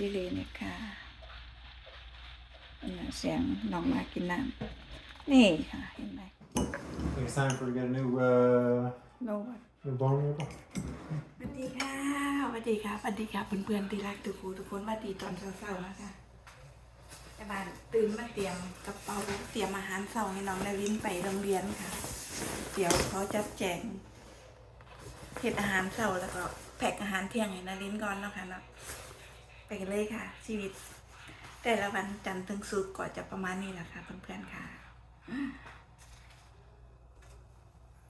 ชิลีนี่ค่ะอันนั้นเสียงน้องมากินน้ำนี่ค่ะเห็นไหม think it's time for to get a new uh, โนวั new bone wiggle. สวัสดีค่ะสวัสดีค่ะสวัสดีค่ะเพื่อนๆที่รักทุกคนทุกคนสวัสดีตอนเช้าๆนะคะแม่บ้านตื่นมาเตรียมกระเป๋าเตรียมอาหารเช้าให้น้องนารินไปโรงเรียนค่ะ เดี๋ยวเขาจัดแจงเฮ็ดอาหารเช้าแล้วก็แพ็คอาหารเที่ยงให้นารินก่อนเนาะค่ะเนาะ ไปกันเลยค่ะ ชีวิต แต่ละวันจันทร์ถึงศุกร์ก็จะประมาณนี้แหละค่ะเพื่อนๆค่ะ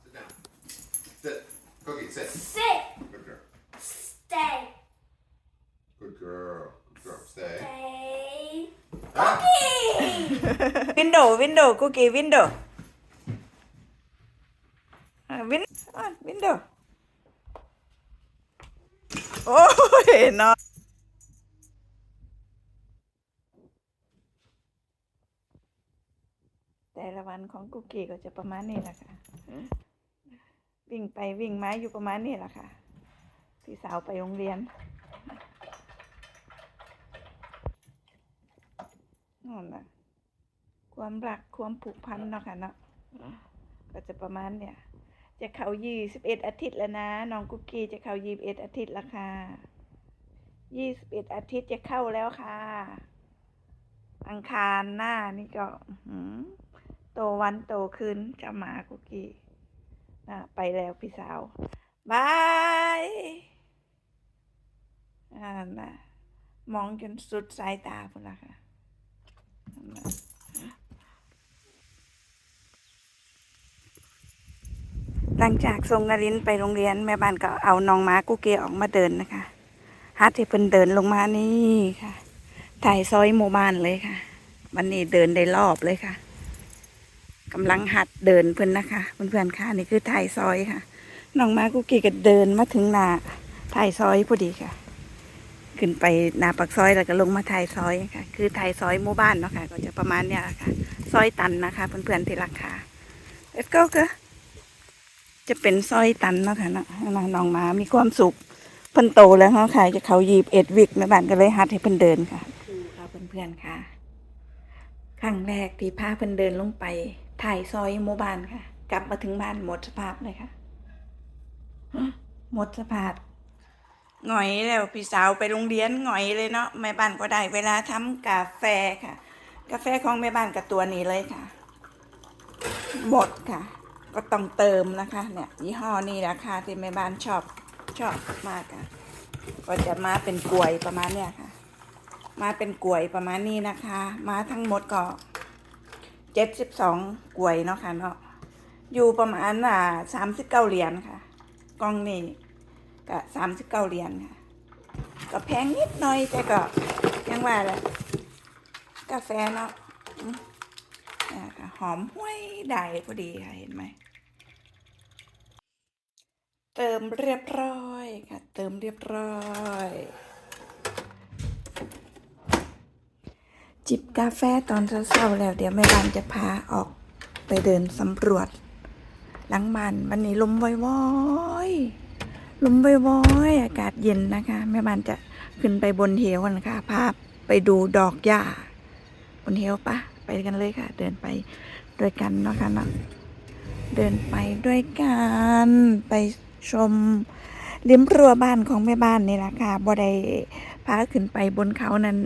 Sit down. Sit. Cookie, sit. Sit. Good girl. Stay. Good girl. Good girl. Stay. Stay. Ah! วินโดว์วินโดว์คุกกี้วินโดว์วินวินโดว์โอ้ยเนาะ แต่ละวันของกุกกี้ก็จะประมาณนี้แหละค่ะวิ่งไปวิ่งมาอยู่ประมาณนี้แหละค่ะ พี่สาวไปโรงเรียนนั่นนะความรักความผูกพันเนาะค่ะเนาะก็จะประมาณเนี่ย จะเข้ายี่สิบเอ็ดอาทิตย์แล้วนะน้องกุ๊กกี้จะเข้ายี่สิบเอ็ดอาทิตย์แล้วค่ะยี่สิบเอ็ดอาทิตย์จะเข้าแล้วค่ะ อังคารหน้านี่ก็ อื้อหือ โตวันโตคืนจะมากุกกี้นะไปแล้วพี่สาวบายอ่านะมองจนสุดสายตาพุ่นละค่ะหลังจากส่งนรินไปโรงเรียนแม่บ้านก็เอาน้องม้ากุเกออกมาเดินนะคะฮัทที่เพิ่นเดินลงมานี่ค่ะ ถ่ายซอยหมู่บ้านเลยค่ะ วันนี้เดินได้รอบเลยค่ะ กำลังหัดเดินเพิ่อนนะคะเพื่อนๆค่ะนี่คือถ่ายซอยค่ะน้องมากุเกก็เดินมาถึงหน้าถ่ายซอยพอดีค่ะ ขึ้นไปหน้าปักซอยแล้วก็ลงมาถ่ายซอยค่ะ คือถ่ายซอยหมู่บ้านเนาะค่ะ ก็จะประมาณเนี้ยค่ะ ซอยตันนะคะเพื่อนๆที่รักค่ะ let's go ค่ะจะเป็นสร้อยตันเนาะค่ะนาะน้องน้องหมามีความสุขเพิ่นโตแล้วเขาค่ะจะเขายีบเอ็ดวิกแม่บ้านก็เลยหัดให้เพิ่นเดินค่ะคือค่ะเพื่อนๆค่ะครั้งแรกที่พาเพิ่นเดินลงไป ถ่ายซอยหมู่บ้านค่ะ กลับมาถึงบ้านหมดสภาพเลยค่ะ หมดสภาพหงอยแล้วพี่สาวไปโรงเรียนหงอยเลยเนาะแม่บ้านก็ได้ เวลาทำกาแฟค่ะ กาแฟของแม่บ้านกับตัวนี้เลยค่ะ หมดค่ะ ก็ต้องเติมนะคะ เนี่ยยี่ห้อนี้ราคาที่แม่บ้านชอบชอบมากค่ะ ก็จะมาเป็นกลวยประมาณเนี่ยค่ะ มาเป็นกลวยประมาณนี้นะคะ มาทั้งหมดก็ เจ็ดสิบสองกลวยเนาะค่ะเนาะอยู่ประมาณอ่าสามสิบเก้าเหรียญค่ะ กล่องนี้ก็สามสิบเก้าเหรียญค่ะ ก็แพงนิดหน่อยแต่ก็ยังว่าแหละกาแฟเนาะอ่ค่ะหอมห้วยได้พอดีค่ะเห็นไหม เติมเรียบร้อยค่ะ เติมเรียบร้อย จิบกาแฟตอนเช้าๆแล้วเดี๋ยวแม่บ้านจะพาออกไปเดินสำรวจ หลังบ้านวันนี้ลมว้อยๆลมว้อยๆอากาศเย็นนะคะ แม่บ้านจะขึ้นไปบนเหวกันค่ะพาไปดูดอกหญ้าบนเหวปะไปกันเลยค่ะ เดินไปด้วยกันเนาะค่ะเนาะเดินไปด้วยกันไปชมริมรั้วบ้านของแม่บ้านนี่แหละค่ะบ่ได้พาขึ้นไปบนเขานั้น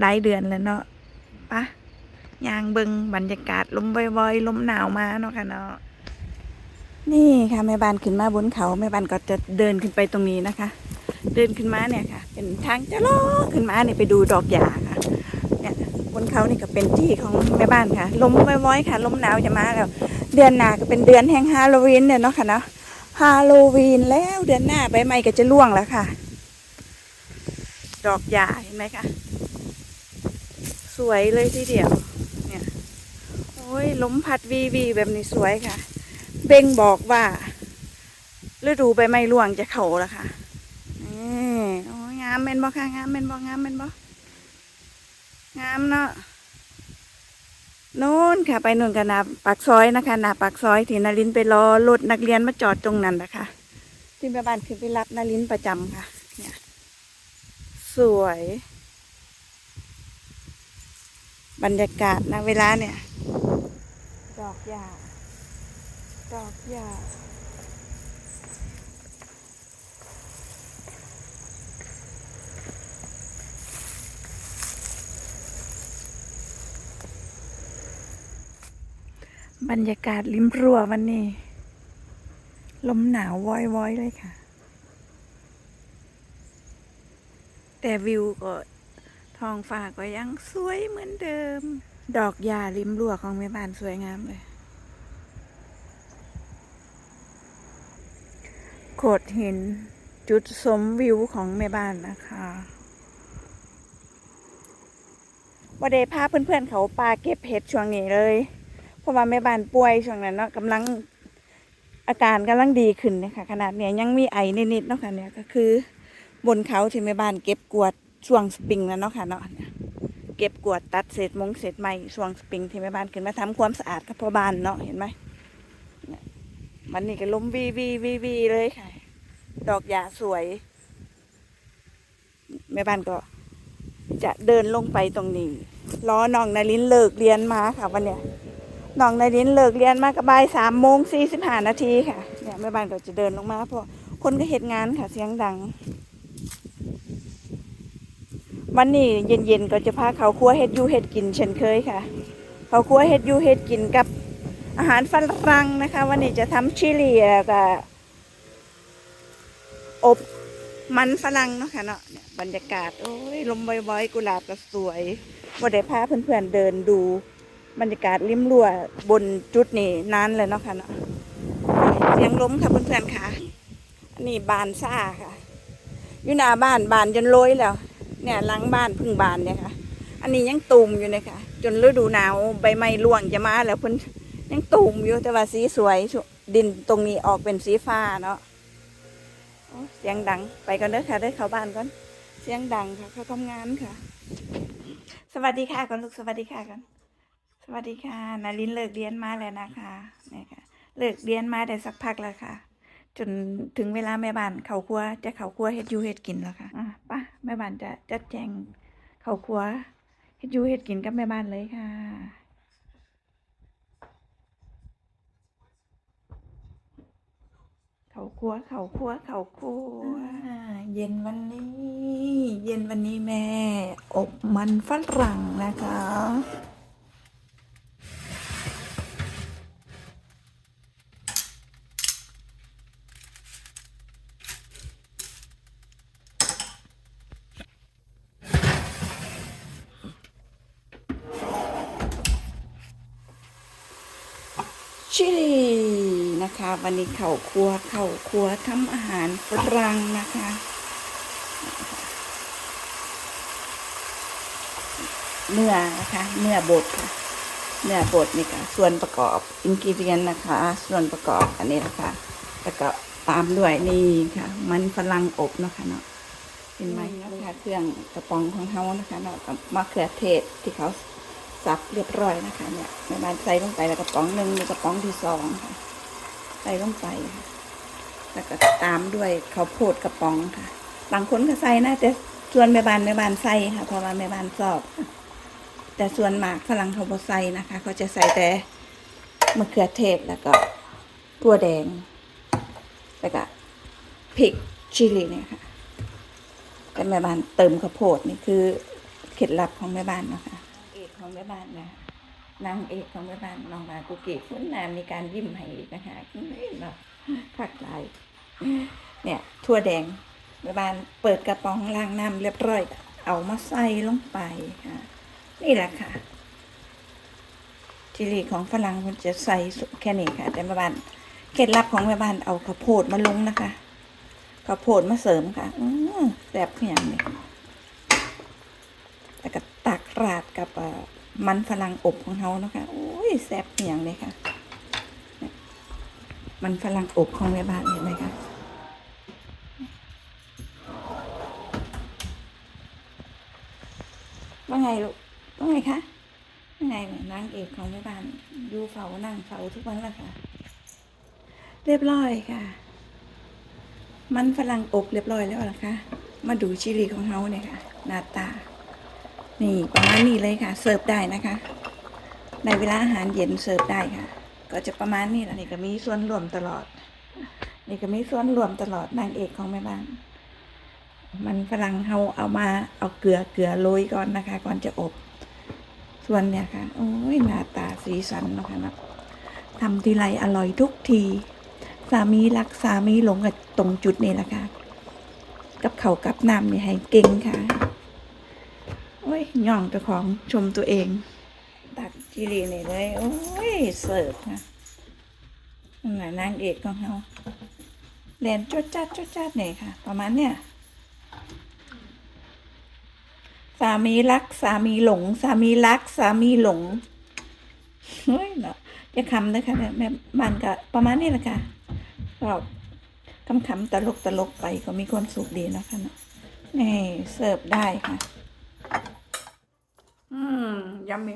หลายเดือนแล้วเนาะปะยางเบิงบรรยากาศลมวอยๆลมหนาวมาเนาะค่ะเนาะนี่ค่ะแม่บ้านขึ้นมาบนเขาแม่บ้านก็จะเดินขึ้นไปตรงนี้นะคะ เดินขึ้นมาเนี่ยค่ะ เป็นทางจะลอขึ้นมาเนี่ยไปดูดอกหญ้าค่ะเนี่ยบนเขานี่ก็เป็นที่ของแม่บ้านค่ะ ลมว้อยๆค่ะ ลมหนาวจะมาแล้ว เดือนหน้าก็เป็นเดือนแห่งฮาโลวีนเนี่ยเนาะค่ะเนาะฮาโลวีนแล้วเดือนหน้าใบไม้ก็จะร่วงแล้วค่ะ ดอกหญ้าเห็นไหมคะ วยเลยทีเดียว เนี่ย โอ้ยลมพัดวีวีแบบนี้สวยค่ะ เบงบอกว่าฤดูใบไม้ร่วงจะเข้าแล้วค่ะนี่โอ้ยงามแม่นบ่ค่ะงามแม่นบ่งามแม่นบ่งามเนาะโน่นค่ะ ไปนู่นกันนาปากซอยนะคะนาปากซอยที่นารินไปรอรถนักเรียนมาจอดตรงนั้นนะคะที่แม่บ้านคือไปรับนารินประจำค่ะ เนี่ย สวย บรรยากาศนะเวลาเนี่ย ดอกหญ้าดอกหญ้าบรรยากาศริมรั้ววันนี้ ลมหนาววอยๆเลยค่ะ แต่วิวก็ ท้องฟ้าก็ยังสวยเหมือนเดิม ดอกหญ้าริมรั้วของแม่บ้านสวยงามเลย โขดหินจุดชมวิวของแม่บ้านนะคะว่าได้พาเพื่อนๆเขาปลาเก็บเห็ดช่วงนี้เลย เพราะว่าแม่บ้านป่วยช่วงนั้นเนาะกำลังอาการกำลังดีขึ้นนะคะขนาดเนี้ยยังมีไอนิดๆเนาะค่ะเนี่ยก็คือ บนเขาที่แม่บ้านเก็บกวาด ช่วงสปริงแล้วเนาะค่ะเนาะเก็บกวาดตัดเศษมงเศษไม้ช่วงสปริงที่แม่บ้านขึ้นมาทำความสะอาดกับพ่อบ้านเนาะเห็นไหมเนี่ยวันนี้ก็ล้มวีวีวีวีเลยค่ะ ดอกหญ้าสวย แม่บ้านก็ จะเดินลงไปตรงนี้ล้อน้องนารินเลิกเรียนมาค่ะวันเนี้ยน้องนารินเลิกเรียนมากระบายสามโมงสี่สิบห้านาทีค่ะเนี่ยแม่บ้านก็จะเดินลงมาเพราะคนก็เหตุงานค่ะเสียงดัง วันนี้เย็นๆก็จะพาเขาครัวเฮ็ดยูเฮ็ดกินเช่นเคยค่ะ เขาครัวเฮ็ดยูเฮ็ดกินกับอาหารฝรั่งนะคะ วันนี้จะทำชิลีแล้วก็อบมันฝรั่งเนาะค่ะเนาะบรรยากาศโอ้ยลมบ่อยๆกุหลาบก็สวยว่าได้พาเพื่อนๆเดินดู บรรยากาศริมรั้วบนจุดนี้นานเลยเนาะค่ะเนาะเสียงล้มค่ะเพื่อนๆค่ะ อันนี้บานซ่าค่ะอยู่หน้าบ้านบานจนโรยแล้ว เนี่ยหลังบ้านพึ่งบานเนี่ยค่ะ อันนี้ยังตูมอยู่เลยค่ะ จนฤดูหนาวใบไม้ร่วงจะมาแล้วเพิ่นยังตูมอยู่แต่ว่าสีสวยดินตรงนี้ออกเป็นสีฟ้าเนาะเสียงดังไปกันเด้อค่ะเด้อเข้าบ้านก่อน เสียงดังค่ะเขาทำงานค่ะ สวัสดีค่ะก่อนลูกสวัสดีค่ะก่อนสวัสดีค่ะนารินเลิกเรียนมาแล้วนะคะเนี่ยค่ะเลิกเรียนมาได้สักพักแล้วค่ะ จนถึงเวลาแม่บ้านเขาครัวจะเขาครัวเฮ็ดยูเฮ็ดกินแล้วค่ะอะไป่ะ แม่บ้านจะจัดแจงเขาครัวเฮ็ดยูเฮ็ดกินกับแม่บ้านเลยค่ะเขาครัวเขาครัวเขาครัวเย็นวันนี้ เย็นวันนี้แม่ อบมันฝรั่งนะคะ ชิลี นะคะ วันนี้เข่าครัวเข่าครัวทำอาหารฝรั่งนะคะเนื้อนะคะเนื้อบดค่ะเนื้อบดนี่ค่ะ ส่วนประกอบอินกิเดียนนะคะ ส่วนประกอบอันนี้นะคะแล้วก็ตามด้วยนี่ค่ะ มันฝรั่งอบเนาะคะเนาะเห็นไหมนะคะเครื่องกระป๋องของเขานะคะเนาะกับมะเขือเทศที่เขาสับเรียบร้อยนะคะเนี่ยแม่บ้านใส่ลงไปแล้วกระป๋องหนึ่งมีกระป๋องที่สองค่ะ ใส่ลงไปค่ะแล้วก็ตามด้วยข้าวโพดกระป๋องค่ะ บางคนก็ใส่นะแต่ส่วนแม่บ้านแม่บ้านใส่ค่ะ เพราะว่าแม่บ้านชอบ แต่ส่วนมากฝรั่งเขาบ่ใส่นะคะ เขาจะใส่แต่มะเขือเทศแล้วก็ตัวแดง แล้วก็พริกชิลีเนี่ยค่ะแต่แม่บ้านเติมข้าวโพดนี่คือเคล็ดลับของแม่บ้านนะคะเอกของแม่บ้านนะ นางเอกของแม่บ้านน้องมากุเกะคุณนามมีการยิ้มให้กนะคะนี่เนาะคักหลายเนี่ยทั่วแดงแม่บ้านเปิดกระป๋องล้างน้ำเรียบร้อย เอามาใส่ลงไปค่ะ นี่แหละค่ะจิลีของฝรั่งมันจะใส่แค่นี้ค่ะ แต่แม่บ้านเคล็ดลับของแม่บ้านเอาข้าวโพดมาลงนะคะข้าวโพดมาเสริมค่ะ อืแซ่บเพียงเนี่ยแล้วก็ตักราดกับ มันฝรั่งอบของเขานะคะโอ้ยแซ่บเหียงเลยค่ะ มันฝรั่งอบของแม่บ้านเห็นไหมคะว่าไงลูกว่าไงคะว่าไงนี่ยนางเอกของแม่บ้านอยู่เฝ้านั่งเฝ้าทุกวันและค่ะ เรียบร้อยค่ะ มันฝรั่งอบเรียบร้อยแล้วนะคะมาดูชิลีของเขาเนี่ยค่ะหน้าตา นี่ประมาณนี้เลยค่ะเสิร์ฟได้นะคะในเวลาอาหารเย็นเสิร์ฟได้ค่ะ ก็จะประมาณนี้แหละนี่ก็มีส่วนรวมตลอด นี่ก็มีส่วนรวมตลอดนางเอกของแม่บ้านมันฝรั่งเฮาเอามาเอาเกลือเกลือโรยก่อนนะคะ ก่อนจะอบ ส่วนเนี่ยค่ะโอ้ยหน้าตาสีสันเนาะคะเนาะทำทีไรอร่อยทุกที สามีรักสามีหลงกับตรงจุดนี้แหละค่ะ กับเขาวกับน้ำนี่ให้เก่งค่ะโอ้ ยย่องเจ้าของชมตัวเอง ตักจิรีนี่เลย โอ้ย เสิร์ฟค่ะนั่นแหละนางเอกของเราแลนจดจัดจดจัดเนี่ยค่ะ ประมาณเนี่ยสามีรัก สามีหลง สามีรัก สามีหลงเฮ้ยเนาะจะคำนะคะแม่บ้านก็ประมาณนี้แหละค่ะก็คำคำตลกตลกไปก็มีความสุขดีนะคะเนาะนี่เสิร์ฟได้ค่ะ อืมยำมี